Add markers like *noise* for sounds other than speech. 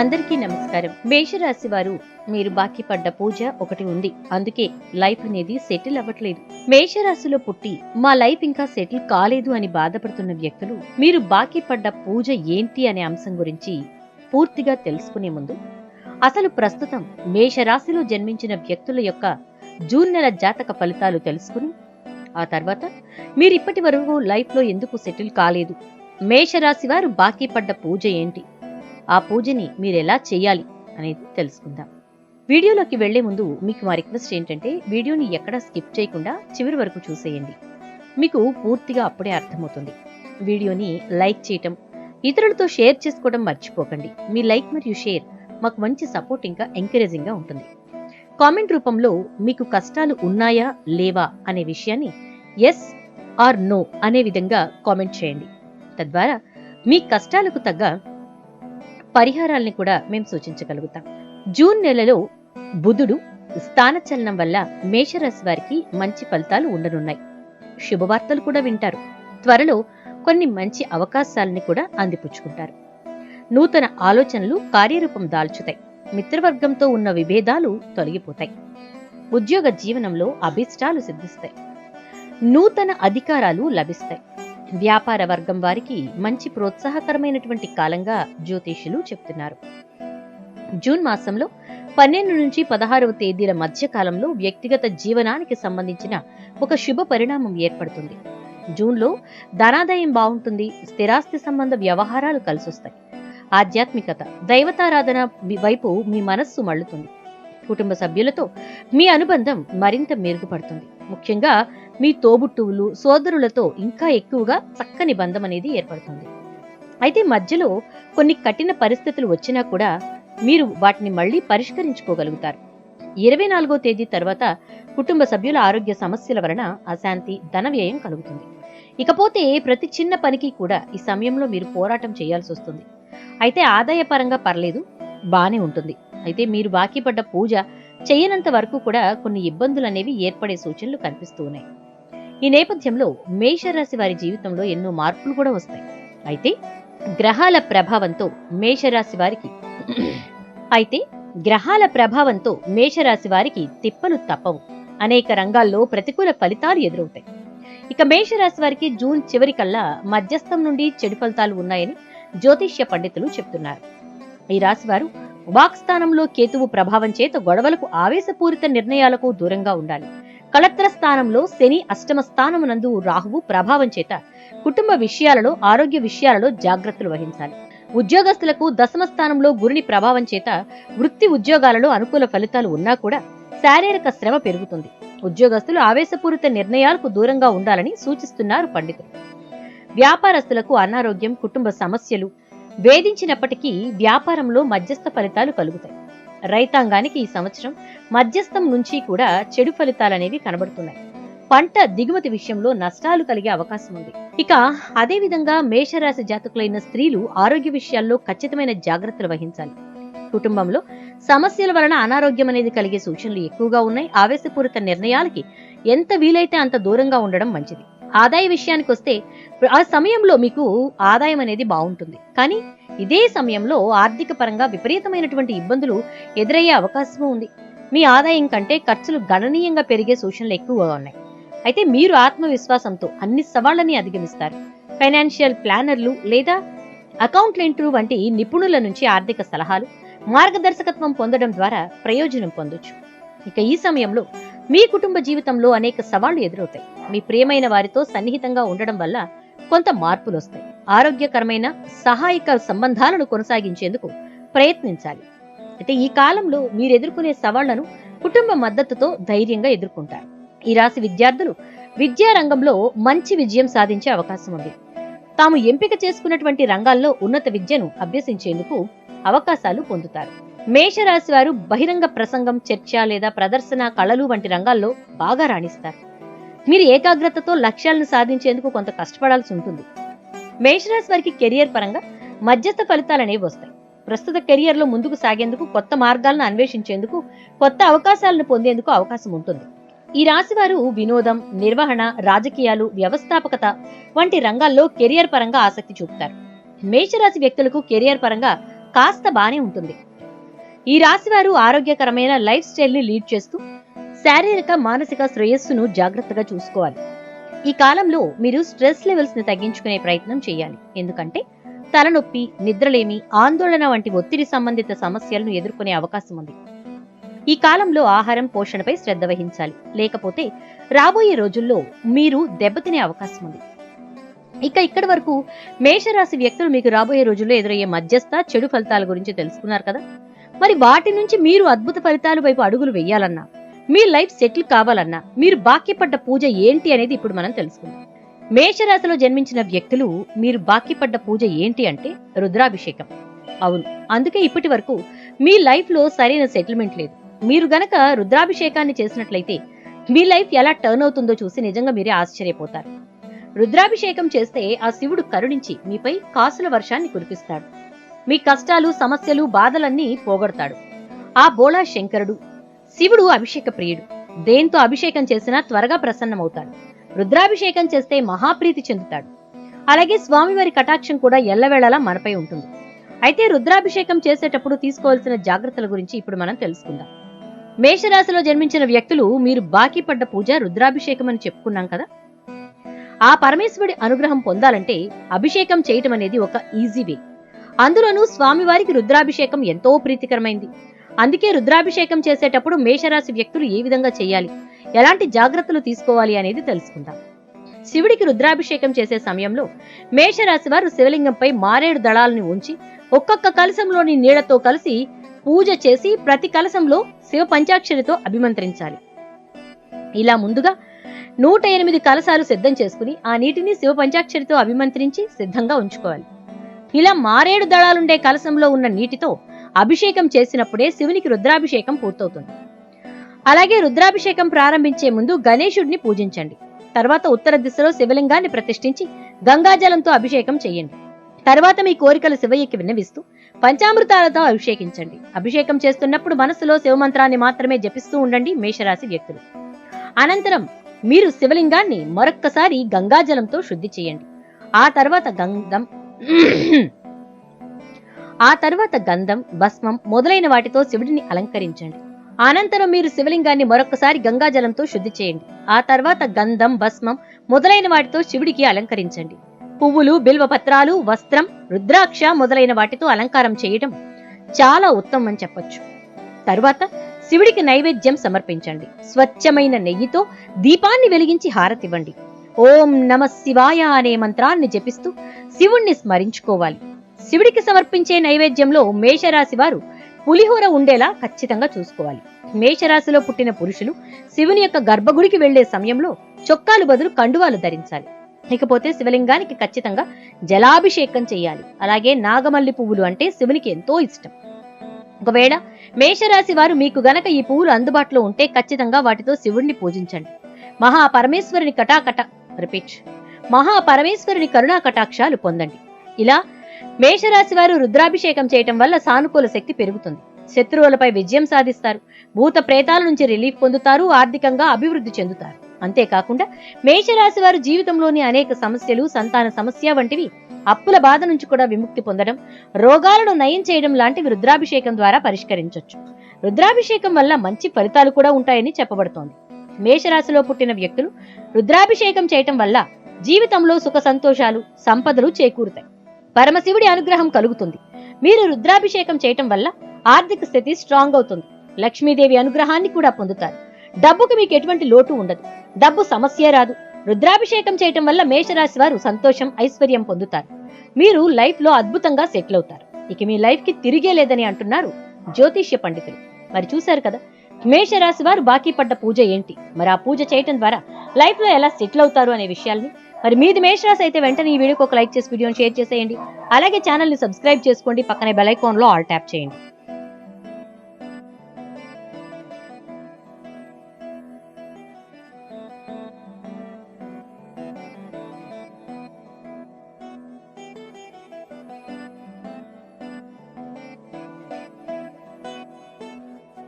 అందరికీ నమస్కారం. మేషరాశి వారు మీరు బాకీ పడ్డ పూజ ఒకటి ఉంది. అందుకే లైఫ్ అనేది సెటిల్ అవ్వట్లేదు. మేషరాశిలో పుట్టి మా లైఫ్ ఇంకా సెటిల్ కాలేదు అని బాధపడుతున్న వ్యక్తులు మీరు బాకీ పడ్డ పూజ ఏంటి అనే అంశం గురించి పూర్తిగా తెలుసుకునే ముందు అసలు ప్రస్తుతం మేషరాశిలో జన్మించిన వ్యక్తుల యొక్క జూన్ నెల జాతక ఫలితాలు తెలుసుకుని ఆ తర్వాత మీరు ఇప్పటి వరకు లైఫ్లో ఎందుకు సెటిల్ కాలేదు? మేషరాశి వారు బాకీ పడ్డ పూజ ఏంటి? ఆ పూజని మీరెలా చేయాలి అనేది తెలుసుకుందాం. వీడియోలోకి వెళ్ళే ముందు మీకు మా రిక్వెస్ట్ ఏంటంటే వీడియోని ఎక్కడా స్కిప్ చేయకుండా చివరి వరకు చూసేయండి. మీకు పూర్తిగా అప్పుడే అర్థమవుతుంది. వీడియోని లైక్ చేయటం ఇతరులతో షేర్ చేసుకోవడం మర్చిపోకండి. మీ లైక్ మరియు షేర్ మాకు మంచి సపోర్ట్ ఇంకా ఎంకరేజింగ్గా ఉంటుంది. కామెంట్ రూపంలో మీకు కష్టాలు ఉన్నాయా లేవా అనే విషయాన్ని ఎస్ ఆర్ నో అనే విధంగా కామెంట్ చేయండి. తద్వారా మీ కష్టాలకు తగ్గ పరిహారాల్ని కూడా మేము సూచించగలుగుతాం. జూన్ నెలలో బుధుడు స్థానచలనం వల్ల మేషరాశి వారికి మంచి ఫలితాలు ఉండనున్నాయి. శుభవార్తలు కూడా వింటారు. త్వరలో కొన్ని మంచి అవకాశాలని కూడా అందిపుచ్చుకుంటారు. నూతన ఆలోచనలు కార్యరూపం దాల్చుతాయి. మిత్రవర్గంతో ఉన్న విభేదాలు తొలగిపోతాయి. ఉద్యోగ జీవనంలో అభిష్టాలు సిద్ధిస్తాయి. నూతన అధికారాలు లభిస్తాయి. వ్యాపార వర్గం వారికి మంచి ప్రోత్సాహకరమైనటువంటి కాలంగా జ్యోతిష్యులు చెప్తున్నారు. జూన్ మాసంలో పన్నెండు నుంచి పదహారవ తేదీల మధ్య కాలంలో వ్యక్తిగత జీవనానికి సంబంధించిన ఒక శుభ పరిణామం ఏర్పడుతుంది. జూన్లో ధనాదాయం బాగుంటుంది స్థిరాస్తి సంబంధ వ్యవహారాలు కలిసొస్తాయి. ఆధ్యాత్మికత దైవతారాధన వైపు మీ మనస్సు మళ్ళుతుంది. కుటుంబ సభ్యులతో మీ అనుబంధం మరింత మెరుగుపడుతుంది. ముఖ్యంగా మీ తోబుట్టువులు సోదరులతో ఇంకా ఎక్కువగా చక్కని బంధం అనేది ఏర్పడుతుంది. అయితే మధ్యలో కొన్ని కఠిన పరిస్థితులు వచ్చినా కూడా మీరు వాటిని మళ్ళీ పరిష్కరించుకోగలుగుతారు. ఇరవై నాలుగో తేదీ తర్వాత కుటుంబ సభ్యుల ఆరోగ్య సమస్యల వలన అశాంతి ధన వ్యయం కలుగుతుంది. ఇకపోతే ప్రతి చిన్న పనికి కూడా ఈ సమయంలో మీరు పోరాటం చేయాల్సి వస్తుంది. అయితే ఆదాయపరంగా పర్లేదు బానే ఉంటుంది. అయితే మీరు బాకీ పడ్డ పూజ చేయనంత వరకు కూడా కొన్ని ఇబ్బందులు అనేవి ఏర్పడే సూచనలు కనిపిస్తూ ఉన్నాయి. ఈ నేపథ్యంలో మేషరాశి వారి జీవితంలో ఎన్నో మార్పులు కూడా వస్తాయి. అయితే గ్రహాల ప్రభావంతో మేషరాశి వారికి *clears throat* అయితే గ్రహాల ప్రభావంతో మేషరాశి వారికి తిప్పలు తప్పవు. అనేక రంగాల్లో ప్రతికూల ఫలితాలు ఎదురవుతాయి. ఇక మేషరాశి వారికి జూన్ చివరి కల్లా మధ్యస్థం నుండి చెడు ఫలితాలు ఉన్నాయని జ్యోతిష్య పండితులు చెప్తున్నారు. ఈ రాశివారు వాక్స్థానంలో కేతువు ప్రభావం చేత గొడవలకు ఆవేశపూరిత నిర్ణయాలకు దూరంగా ఉండాలి. కళత్ర స్థానంలో శని అష్టమ స్థానమునందు రాహువు ప్రభావం చేత కుటుంబ విషయాలలో ఆరోగ్య విషయాలలో జాగ్రత్తలు వహించాలి. ఉద్యోగస్తులకు దశమ స్థానంలో గురుని ప్రభావం చేత వృత్తి ఉద్యోగాలలో అనుకూల ఫలితాలు ఉన్నా కూడా శారీరక శ్రమ పెరుగుతుంది. ఉద్యోగస్తులు ఆవేశపూరిత నిర్ణయాలకు దూరంగా ఉండాలని సూచిస్తున్నారు పండితులు. వ్యాపారస్తులకు అనారోగ్యం కుటుంబ సమస్యలు వేధించినప్పటికీ వ్యాపారంలో మధ్యస్థ ఫలితాలు కలుగుతాయి. రైతాంగానికి ఈ సంవత్సరం మధ్యస్థం నుంచి కూడా చెడు ఫలితాలనేవి కనబడుతున్నాయి. పంట దిగుమతి విషయంలో నష్టాలు కలిగే అవకాశం ఉంది. ఇక అదే విధంగా మేషరాశి జాతకులైన స్త్రీలు ఆరోగ్య విషయాల్లో ఖచ్చితమైన జాగ్రత్తలు వహించాలి. కుటుంబంలో సమస్యల వలన అనారోగ్యం అనేది కలిగే సూచనలు ఎక్కువగా ఉన్నాయి. ఆవేశపూరిత నిర్ణయాలకి ఎంత వీలైతే అంత దూరంగా ఉండడం మంచిది. ఆదాయ విషయానికి వస్తే ఆ సమయంలో మీకు ఆదాయం అనేది బాగుంటుంది. కానీ ఇదే సమయంలో ఆర్థిక పరంగా విపరీతమైనటువంటి ఇబ్బందులు ఎదురయ్యే అవకాశం ఉంది. మీ ఆదాయం కంటే ఖర్చులు గణనీయంగా పెరిగే సూచనలు ఎక్కువగా ఉన్నాయి. అయితే మీరు ఆత్మవిశ్వాసంతో అన్ని సవాళ్ళని అధిగమిస్తారు. ఫైనాన్షియల్ ప్లానర్లు లేదా అకౌంటెంట్లు వంటి నిపుణుల నుంచి ఆర్థిక సలహాలు మార్గదర్శకత్వం పొందడం ద్వారా ప్రయోజనం పొందొచ్చు. ఇక ఈ సమయంలో మీ కుటుంబ జీవితంలో అనేక సవాళ్ళు ఎదురవుతాయి. మీ ప్రియమైన వారితో సన్నిహితంగా ఉండడం వల్ల కొంత మార్పులు వస్తాయి ఆరోగ్యకరమైన సహాయక సంబంధాలను కొనసాగించేందుకు ప్రయత్నించాలి. అయితే ఈ కాలంలో మీరు ఎదుర్కొనే సవాళ్ళను కుటుంబ మద్దతుతో ధైర్యంగా ఎదుర్కొంటారు. ఈ రాశి విద్యార్థులు విద్యారంగంలో మంచి విజయం సాధించే అవకాశం ఉంది. తాము ఎంపిక చేసుకున్నటువంటి రంగాల్లో ఉన్నత విద్యను అభ్యసించేందుకు అవకాశాలు పొందుతారు. మేషరాశి వారు బహిరంగ ప్రసంగం చర్చ లేదా ప్రదర్శన కళలు వంటి రంగాల్లో బాగా రాణిస్తారు. మీరు ఏకాగ్రతతో లక్ష్యాలను సాధించేందుకు కొంత కష్టపడాల్సి ఉంటుంది. మేషరాశి వారికి కెరియర్ పరంగా మధ్యస్థ ఫలితాలు అనేవి వస్తాయి. ప్రస్తుత కెరియర్లో ముందుకు సాగేందుకు కొత్త మార్గాలను అన్వేషించేందుకు కొత్త అవకాశాలను పొందేందుకు అవకాశం ఉంటుంది. ఈ రాశి వారు వినోదం నిర్వహణ రాజకీయాలు వ్యవస్థాపకత వంటి రంగాల్లో కెరియర్ పరంగా ఆసక్తి చూపుతారు. మేషరాశి వ్యక్తులకు కెరియర్ పరంగా కాస్త బానే ఉంటుంది. ఈ రాశి వారు ఆరోగ్యకరమైన లైఫ్ స్టైల్ని లీడ్ చేస్తూ శారీరక మానసిక శ్రేయస్సును జాగ్రత్తగా చూసుకోవాలి. ఈ కాలంలో మీరు స్ట్రెస్ లెవెల్స్ని తగ్గించుకునే ప్రయత్నం చేయాలి. ఎందుకంటే తలనొప్పి నిద్రలేమి ఆందోళన వంటి ఒత్తిడి సంబంధిత సమస్యలను ఎదుర్కొనే అవకాశం ఉంది. ఈ కాలంలో ఆహారం పోషణపై శ్రద్ధ వహించాలి. లేకపోతే రాబోయే రోజుల్లో మీరు దెబ్బతినే అవకాశం ఉంది. ఇక ఇక్కడి వరకు మేషరాశి వ్యక్తులు మీకు రాబోయే రోజుల్లో ఎదురయ్యే మధ్యస్థ చెడు ఫలితాల గురించి తెలుసుకున్నారు కదా? మరి వాటి నుంచి మీరు అద్భుత ఫలితాల వైపు అడుగులు వేయాలన్నా మీ లైఫ్ సెటిల్ కావాలన్నా మీరు బాక్యపడ్డ పూజ ఏంటి అనేది ఇప్పుడు మనం తెలుసుకుందాం. మేషరాశిలో జన్మించిన వ్యక్తులు మీరు బాక్యపడ్డ పూజ ఏంటి అంటే రుద్రాభిషేకం. అవును అందుకే ఇప్పటి వరకు మీ లైఫ్లో సరైన సెటిల్మెంట్ లేదు. మీరు గనక రుద్రాభిషేకాన్ని చేసినట్లయితే మీ లైఫ్ ఎలా టర్న్ అవుతుందో చూసి నిజంగా మీరే ఆశ్చర్యపోతారు. రుద్రాభిషేకం చేస్తే ఆ శివుడు కరుణించి మీపై కాసుల వర్షాన్ని కురిపిస్తాడు. మీ కష్టాలు సమస్యలు బాధలన్నీ పోగొడతాడు. ఆ బోళా శంకరుడు శివుడు అభిషేక ప్రియుడు. దేంతో అభిషేకం చేసినా త్వరగా ప్రసన్నమవుతాడు. రుద్రాభిషేకం చేస్తే మహాప్రీతి చెందుతాడు. అలాగే స్వామివారి కటాక్షం కూడా ఎల్లవేళలా మనపై ఉంటుంది. అయితే రుద్రాభిషేకం చేసేటప్పుడు తీసుకోవాల్సిన జాగ్రత్తల గురించి ఇప్పుడు మనం తెలుసుకుందాం. మేషరాశిలో జన్మించిన వ్యక్తులు మీరు బాకీ పడ్డ పూజ రుద్రాభిషేకం అని చెప్పుకున్నాం కదా? ఆ పరమేశ్వరుడి అనుగ్రహం పొందాలంటే అభిషేకం చేయటం అనేది ఒక ఈజీ వే. అందులోనూ స్వామివారికి రుద్రాభిషేకం ఎంతో ప్రీతికరమైంది. అందుకే రుద్రాభిషేకం చేసేటప్పుడు మేషరాశి వ్యక్తులు ఏ విధంగా చేయాలి? ఎలాంటి జాగ్రత్తలు తీసుకోవాలి అనేది తెలుసుకుందాం. శివుడికి రుద్రాభిషేకం చేసే సమయంలో మేషరాశి వారు శివలింగంపై మారేడు దళాలని ఉంచి ఒక్కొక్క కలశంలోని నీళ్ళతో కలిసి పూజ చేసి ప్రతి కలశంలో శివ పంచాక్షరితో అభిమంత్రించాలి. ఇలా ముందుగా నూట ఎనిమిది కలశాలు సిద్ధం చేసుకుని ఆ నీటిని శివ పంచాక్షరితో అభిమంత్రించి సిద్ధంగా ఉంచుకోవాలి. ఇలా మారేడు దళాలుండే కలశంలో ఉన్న నీటితో అభిషేకం చేసినప్పుడే శివునికి రుద్రాభిషేకం పూర్తవుతుంది. అలాగే రుద్రాభిషేకం ప్రారంభించే ముందు గణేశుడిని పూజించండి. తర్వాత ఉత్తర దిశలో శివలింగాన్ని ప్రతిష్ఠించి గంగాజలంతో అభిషేకం చేయండి. తర్వాత మీ కోరికలు శివయ్యకి విన్నవిస్తూ పంచామృతాలతో అభిషేకించండి. అభిషేకం చేస్తున్నప్పుడు మనసులో శివమంత్రాన్ని మాత్రమే జపిస్తూ ఉండండి మేషరాశి వ్యక్తులు. అనంతరం మీరు శివలింగాన్ని మరొక్కసారి గంగాజలంతో శుద్ధి చేయండి. ఆ తర్వాత గంగం ఆ తర్వాత గంధం భస్మం మొదలైన వాటితో శివుడిని అలంకరించండి. అనంతరం మీరు శివలింగాన్ని మరొకసారి గంగాజలంతో శుద్ధి చేయండి. ఆ తర్వాత గంధం భస్మం మొదలైన వాటితో శివుడికి అలంకరించండి. పువ్వులు బిల్వ పత్రాలు వస్త్రం రుద్రాక్ష మొదలైన వాటితో అలంకారం చేయడం చాలా ఉత్తమం అని చెప్పొచ్చు. తరువాత శివుడికి నైవేద్యం సమర్పించండి. స్వచ్ఛమైన నెయ్యితో దీపాన్ని వెలిగించి హారతివ్వండి. ఓం నమ శివాయ అనే మంత్రాన్ని జపిస్తూ శివుణ్ణి స్మరించుకోవాలి. శివుడికి సమర్పించే నైవేద్యంలో మేషరాశి వారు పులిహోర ఉండేలా ఖచ్చితంగా చూసుకోవాలి. మేషరాశిలో పుట్టిన పురుషులు శివుని యొక్క గర్భగుడికి వెళ్ళే సమయంలో చొక్కాలు బదులు కండువాలు ధరించాలి. ఇకపోతే శివలింగానికి ఖచ్చితంగా జలాభిషేకం చేయాలి. అలాగే నాగమల్లి పువ్వులు అంటే శివునికి ఎంతో ఇష్టం. ఒకవేళ మేషరాశి వారు మీకు గనక ఈ పువ్వులు అందుబాటులో ఉంటే ఖచ్చితంగా వాటితో శివుణ్ణి పూజించండి. మహాపరమేశ్వరుని కటాకట రిపీట్ మహాపరమేశ్వరుని కరుణా కటాక్షాలు పొందండి. ఇలా మేషరాశి వారు రుద్రాభిషేకం చేయటం వల్ల సానుకూల శక్తి పెరుగుతుంది. శత్రువులపై విజయం సాధిస్తారు. భూత ప్రేతాల నుంచి రిలీఫ్ పొందుతారు. ఆర్థికంగా అభివృద్ధి చెందుతారు. అంతేకాకుండా మేషరాశి వారు జీవితంలోని అనేక సమస్యలు సంతాన సమస్య వంటివి అప్పుల బాధ నుంచి కూడా విముక్తి పొందడం రోగాలను నయం చేయడం లాంటివి రుద్రాభిషేకం ద్వారా పరిష్కరించవచ్చు రుద్రాభిషేకం వల్ల మంచి ఫలితాలు కూడా ఉంటాయని చెప్పబడుతోంది. మేషరాశిలో పుట్టిన వ్యక్తులు రుద్రాభిషేకం చేయటం వల్ల జీవితంలో సుఖ సంతోషాలు సంపదలు చేకూరుతాయి. పరమశివుడి అనుగ్రహం కలుగుతుంది. మీరు రుద్రాభిషేకం చేయటం వల్ల ఆర్థిక స్థితి స్ట్రాంగ్ అవుతుంది. లక్ష్మీదేవి అనుగ్రహాన్ని కూడా పొందుతారు. డబ్బుకు మీకు ఎటువంటి లోటు ఉండదు. డబ్బు సమస్య రాదు. రుద్రాభిషేకం చేయటం వల్ల మేషరాశి వారు సంతోషం ఐశ్వర్యం పొందుతారు. మీరు లైఫ్లో అద్భుతంగా సెటిల్ అవుతారు. ఇక మీ లైఫ్కి తిరిగే లేదని అంటున్నారు జ్యోతిష్య పండితులు. మరి చూశారు కదా మేషరాశి వారు బాకీ పడ్డ పూజ ఏంటి? మరి ఆ పూజ చేయటం ద్వారా లైఫ్లో ఎలా సెటిల్ అవుతారు అనే విషయాల్ని మరి మీది మేషరాశి అయితే వెంటనే ఈ వీడియోకి ఒక లైక్ చేసి వీడియోని షేర్ చేసేయండి. అలాగే ఛానల్ని సబ్స్క్రైబ్ చేసుకోండి. పక్కనే బెల్ ఐకాన్లో ఆల్ ట్యాప్ చేయండి.